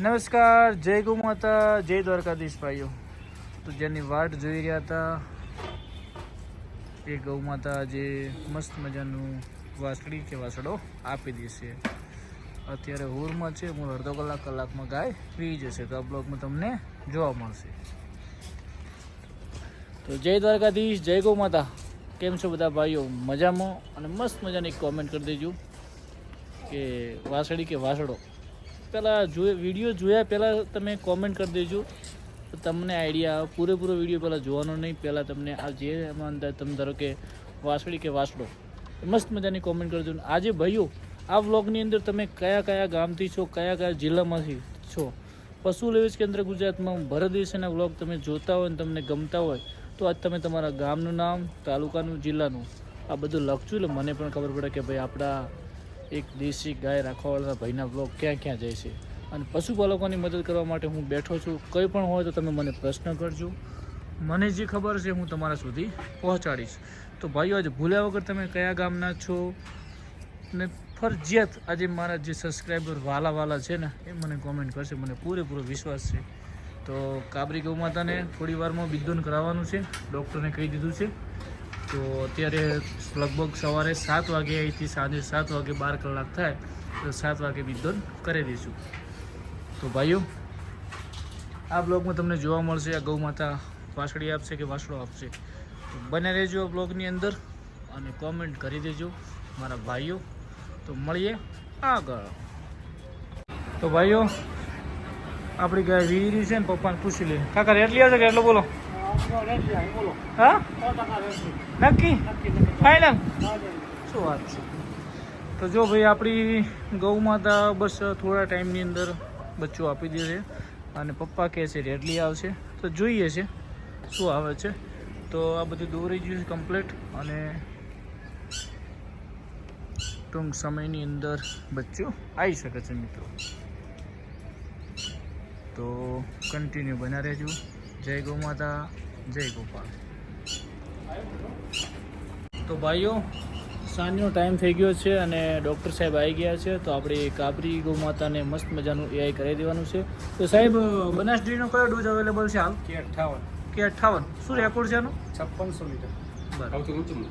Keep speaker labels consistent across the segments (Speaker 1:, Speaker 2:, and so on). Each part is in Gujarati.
Speaker 1: નમસ્કાર, જય ગુ માતા, જય દ્વારકાધીશ ભાઈઓ. તો જેની વાટ જોઈ રહ્યા હતા, એ ગૌ માતા જે મસ્ત મજાનું વાસળી કે વાસળો આપી દેશે. અત્યારે હુરમાં છે, હું અડધો કલાક કલાકમાં ગાય પી જશે. તો આ બ્લોગમાં તમને જોવા મળશે. તો જય દ્વારકાધીશ, જય ગૌ માતા. કેમ છો બધા ભાઈઓ? મજામાં? અને મસ્ત મજાની કોમેન્ટ કરી દેજો કે વાસળી કે વાસળો પહેલાં જોઈ વીડિયો જોયા પહેલાં તમે કોમેન્ટ કરી દેજો. તો તમને આઈડિયા આવે પૂરેપૂરો વીડિયો પહેલાં જોવાનો નહીં, પહેલાં તમને આ જે અંદર તમે ધારો કે વાસળી કે વાસડો, મસ્ત મજાની કોમેન્ટ કરજો. આજે ભાઈઓ, આ વ્લોગની અંદર તમે કયા કયા ગામથી છો, કયા કયા જિલ્લામાંથી છો? પશુ લેવેજ કેન્દ્ર ગુજરાતમાં, ભરત દેશના વ્લોગ તમે જોતા હોય અને તમને ગમતા હોય, તો આજ તમે તમારા ગામનું નામ, તાલુકાનું, જિલ્લાનું આ બધું લખજો. એટલે મને પણ ખબર પડે કે ભાઈ આપણા એક દેશી ગાય રાખવાવાળા ભાઈના બ્લોગ ક્યાં ક્યાં જાય છે અને પશુપાલકોની મદદ કરવા માટે હું બેઠો છું. કંઈ પણ હોય તો તમે મને પ્રશ્ન કરજો. મને જે ખબર છે હું તમારા સુધી પહોંચાડીશ. તો ભાઈઓ, આજે ભૂલ્યા વગર તમે કયા ગામના છો? ને ફરજિયાત આજે મારા જે સબસ્ક્રાઈબર વાલા વાલા છે ને, એ મને કોમેન્ટ કરશે. મને પૂરેપૂરો વિશ્વાસ છે. તો કાબરી ગૌ માતાને થોડી વારમાં બિદ્દોન કરાવવાનું છે. ડૉક્ટરને કહી દીધું છે. તો અત્યારે લગભગ સવારે સાત વાગે અહીંથી સાંજે સાત વાગે બાર કલાક થાય, તો સાત વાગે વિધન કરી દઈશું. તો ભાઈઓ, આ બ્લોગમાં તમને જોવા મળશે, આ ગૌ માતા વાસળી આપશે કે વાસળો આપશે. બને રહેજો આ બ્લોગની અંદર અને કોમેન્ટ કરી દેજો મારા ભાઈઓ. તો મળીએ આગળ. તો ભાઈઓ, આપણી ગાય વીરી છે ને પપ્પાને પૂછી લે કાકા રેટલી આવશે કે એટલો બોલો? હા? નક્કી? ફાઇનલ શું વાત છે? તો જો ભાઈ આપણી ગૌ માતા બસ થોડા ટાઈમની અંદર બચ્ચું આપી દેશે અને પપ્પા કહે છે રેડલી આવશે. તો જોઈએ છે શું આવે છે. તો આ બધું દોરી ગયું છે કમ્પ્લીટ અને ટૂંક સમયની અંદર બચ્ચું આવી શકે છે મિત્રો. તો કન્ટિન્યુ બના રહેજો. જય ગૌ માતા. જય ગોપાલ. તો ભાઈઓ સાંજનો ટાઈમ થઈ ગયો છે અને ડૉક્ટર સાહેબ આવી ગયા છે તો આપણે કાબરી ગૌ માતાને મસ્ત મજાનું એઆઈ કરાવી દેવાનું છે. તો સાહેબ બનાસ ડેરીનો કયો ડોઝ અવેલેબલ છે હાલ?
Speaker 2: કે અઠ્ઠાવન
Speaker 1: કે અઠ્ઠાવન શું રેકોર્ડ છે એનો?
Speaker 2: છપ્પનસો લીટર ઊંચું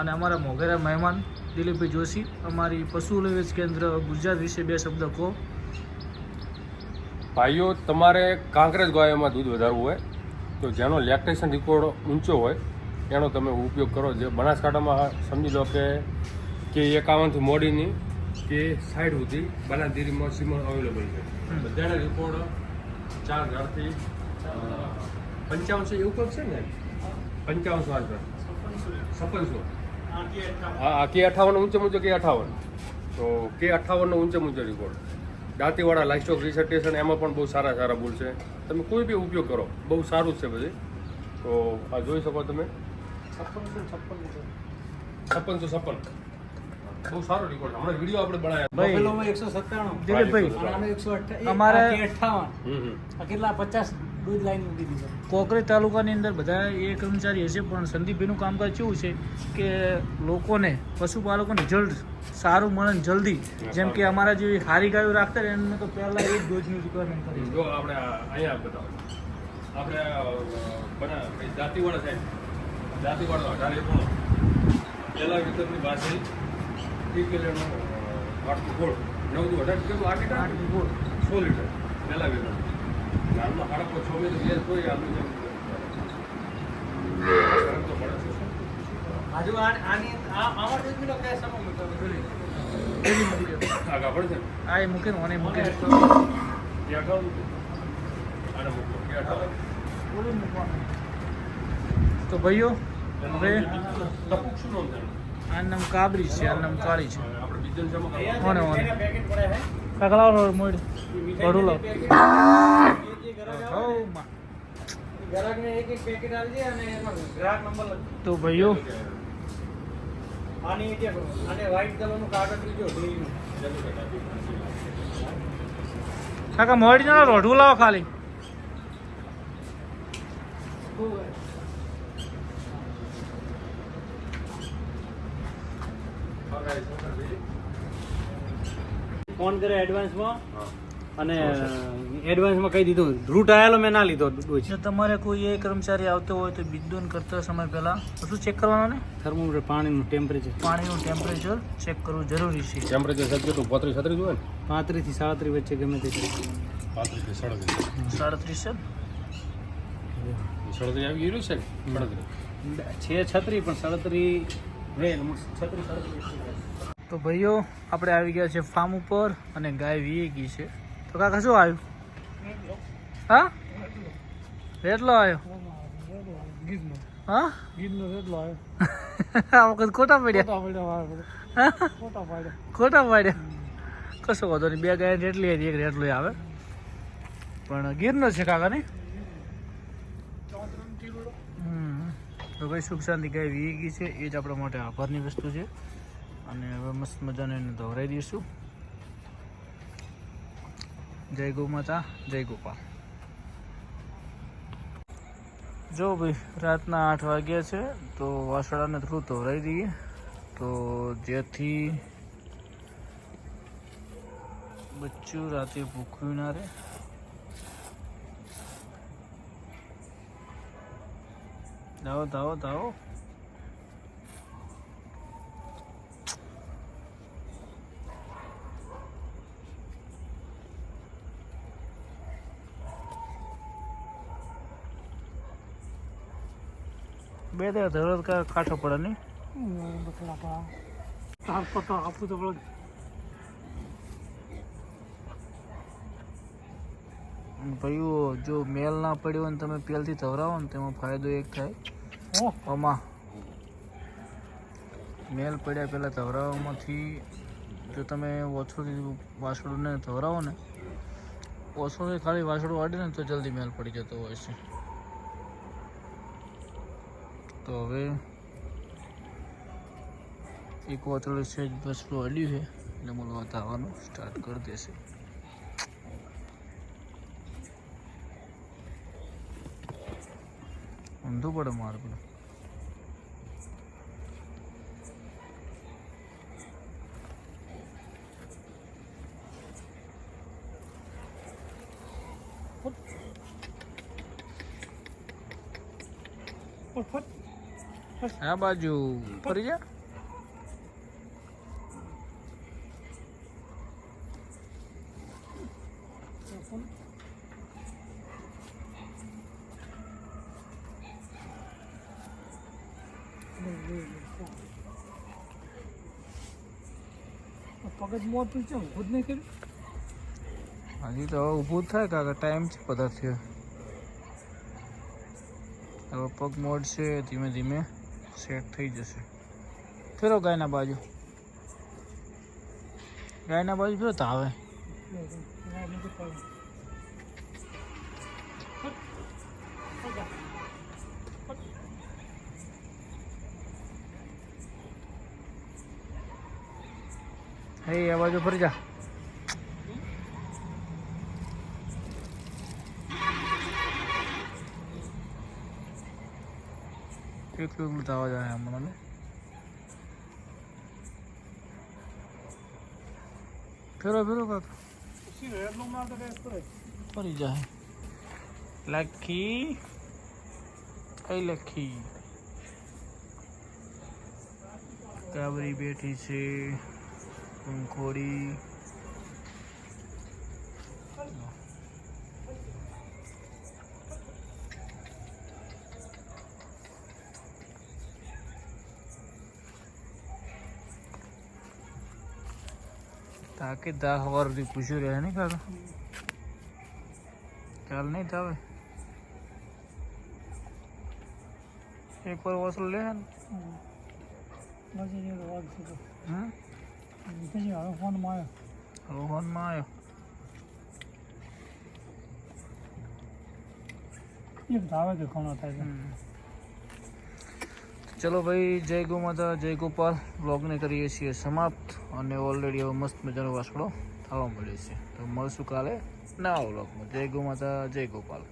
Speaker 1: અને અમારા મોઘેરા મહેમાન દિલીપભાઈ જોશી અમારી પશુ લેવેચ કેન્દ્ર ગુજરાત વિશે બે શબ્દ કહો.
Speaker 2: ભાઈઓ તમારે કાંકરેજ ગાયોમાં દૂધ વધારવું હોય તો જેનો લેક્ટેશન રેકોર્ડ ઊંચો હોય એનો તમે ઉપયોગ કરો. જે બનાસકાંઠામાં સમજી લો કે કે એકાવનથી મોડીની કે સાઈડ સુધી બનાસડેરીમાં સીમણ અવેલેબલ છે. બધાના રેકોર્ડ ચાર હજારથી પંચાવનસો એવું કંઈક છે ને? પંચાવનસો આજુબાજુ છપ્પનસો હા કે અઠાવન ઊંચે ઊંચો કે અઠાવન. તો કે અઠાવનનો ઊંચે ઊંચો રેકોર્ડ દાંતીવાળા લાઇસ્ટોક રિસર્ટેશન એમાં પણ બહુ સારા સારા બુલ છે. તમે કોઈ બી ઉપયોગ કરો બહુ સારું છે બધું. તો આ જોઈ શકો તમે. છપ્પનસો છપ્પન. બહુ સારો રેકોર્ડ હમણાં વીડિયો આપણે બનાવ્યા.
Speaker 1: ભાઈ
Speaker 3: એકસો સત્તાણું.
Speaker 1: અમારે-
Speaker 3: આ અઠ્ઠાવન.
Speaker 2: હમ હમ.
Speaker 3: આ કેટલા? પચાસ દૂધ લાઈન મૂકી દીધો
Speaker 1: કોકરેજ તાલુકાની અંદર બધા એ કર્મચારી હશે પણ સંદીપભાઈનું કામકાજ કેવું છે કે લોકોને પશુપાલકોને જલ્દ સારું મળે જલ્દી. જેમ કે અમારા જેવી હારી ગાયો રાખતા રહે એમને તો પહેલાં એ ડોઝની રિક્વાયરમેન્ટ કરી
Speaker 2: જો આપણે અહીંયા બતાવો. આપણે જાતિવાળા સાહેબ. જાતિવાળા અઢાર એકોણો. પહેલા વિતરની પાસે એક કિલોનો આઠ ગોળ. નવ અઢાર કિલો આઠ લીટર
Speaker 1: આઠ ગોળ.
Speaker 2: સો લીટર. પહેલા વિતર
Speaker 3: હજુ આ- આની આમાં કયા સમય.
Speaker 2: આગળ
Speaker 1: એ મૂકે મને મૂકે.
Speaker 2: કે આને મૂકો કે
Speaker 1: મૂકવાનું. તો ભાઈઓ હવે
Speaker 2: ટપુક શું નામ
Speaker 1: આ નામ કાબરી છે આ નામ કાળી છે. ઓને, ઓને. કાકડા મોડ લાવ. તો ભાઈઓ?
Speaker 3: આની જે આને white કલરનું કાગળ લીધો ડેરીનું.
Speaker 1: કાકા મોડી ના રોઢું લાવો ખાલી.
Speaker 3: ફોન કરે એડવાન્સમાં
Speaker 2: હા.
Speaker 3: અને એડવાન્સમાં કહી દીધું રૂટ આવેલો મેં ના લીધો
Speaker 1: જો તમારે કોઈ એ કર્મચારી આવતો હોય તો બિંદુન કરતા સમય પહેલા શું ચેક કરવાનું ને?
Speaker 3: થર્મોમીટર પાણીનું ટેમ્પરેચર
Speaker 1: પાણીનું ટેમ્પરેચર ચેક કરવું જરૂરી છે.
Speaker 2: ટેમ્પરેચર સાહેબ કેટલું પોત્રીસ છત્રીસ હોય ને?
Speaker 3: પાંત્રીસથી સાડત્રીસ વચ્ચે ગમે તે
Speaker 2: પાંત્રીસથી સાડત્રીસ.
Speaker 1: સાડત્રીસ છે
Speaker 2: સાડત્રીસ આવી ગયેલું છે
Speaker 3: છે છત્રી પણ સાડત્રીસ રે છત્રી સાડત્રીસ
Speaker 1: તો ભાઈઓ આપણે આવી ગયા છે ફાર્મ ઉપર અને ગાય વીએ ગઈ છે. તો કાકા, શું આવ્યું? હા? રેટલો આવ્યો? હા? આ વખત ખોટા પડ્યા. ખોટા પાડ્યા. કશો વાંધો નહીં, બે ગાય રેટલી હતી, એક રેટલો આવે. પણ ગીરનો છે કાકા ને. તો ભાઈ, સુખ શાંતિ ગાય વી ગઈ છે, એ જ આપણા માટે આભારની વસ્તુ છે. અને હવે મસ્ત મજાને એને ધોવરાઈ દઈશું. જય ગોમાતા, જય ગોપાલ. જો ભાઈ, રાતના આઠ વાગ્યા છે, તો વાસણાને થોડું ધોરાઈ દઈએ. તો જેથી બચ્ચું રાતે ભૂખ્યું ના રહે. ધાવો ધાવો ધાવો. બે દે ધરો કાઠો પડે નહીં?
Speaker 3: આપું તો પડે.
Speaker 1: ભાઈઓ જો મેલ ના પડ્યો ને તમે પેલથી ધવરાવો ને તેમાં ફાયદો એક થાય. આમાં મેલ પડ્યા પહેલાં ધવરાવવામાંથી જો તમે ઓછોથી વાસડુંને ધવરાવો ને. ઓછોથી ખાલી વાસડું વાડે ને તો જલ્દી મેલ પડી જતો હોય છે. તો હવે એક વાતળું છે જ બસ અડ્યું છે, એટલે બોલવા આવવાનું સ્ટાર્ટ કરી દેશે. ઊંધું પડે મારે પેલું આ બાજુ ફરી જા.
Speaker 3: પગજ મોટું છે ખુદ નહીં કર્યું?
Speaker 1: હજી તો હવે ઊભું જ થાય કાકા ટાઈમ છે પધાર થયો. હવે પગ મોડ છે ધીમે ધીમે. સેટ થઈ જશે. ફેરો ગાયના બાજુ. ગાયના બાજુ ફેરો તાવે હે, આ બાજુ ફરી જા. એકલું એકલું થવા જાય હમણાં ફેરો ફેરો કાકા ફરી જાય લખી કઈ લખી કાબરી બેઠી છે પંખોડી તાકે દા હવાર સુધી પૂછ્યું રહે નહીં કાકા ચાલ નહીં થાવે એક વાર વસૂલ લે ને હમ
Speaker 3: ફોનમાં
Speaker 1: રોહનમાં આવ્યો
Speaker 3: આવ્યો એક ધાવે કે ઘણો થાય છે
Speaker 1: હમ. ચલો ભાઈ જય ગૌ માતા જય ગોપાલ બ્લોગને કરીએ છીએ સમાપ્ત અને ઓલરેડી હવે મસ્ત મજાનો વાસણો થવા મળે છે. તો મળશું કાલે નવા બ્લોગમાં જય ગો માતા જય ગોપાલ.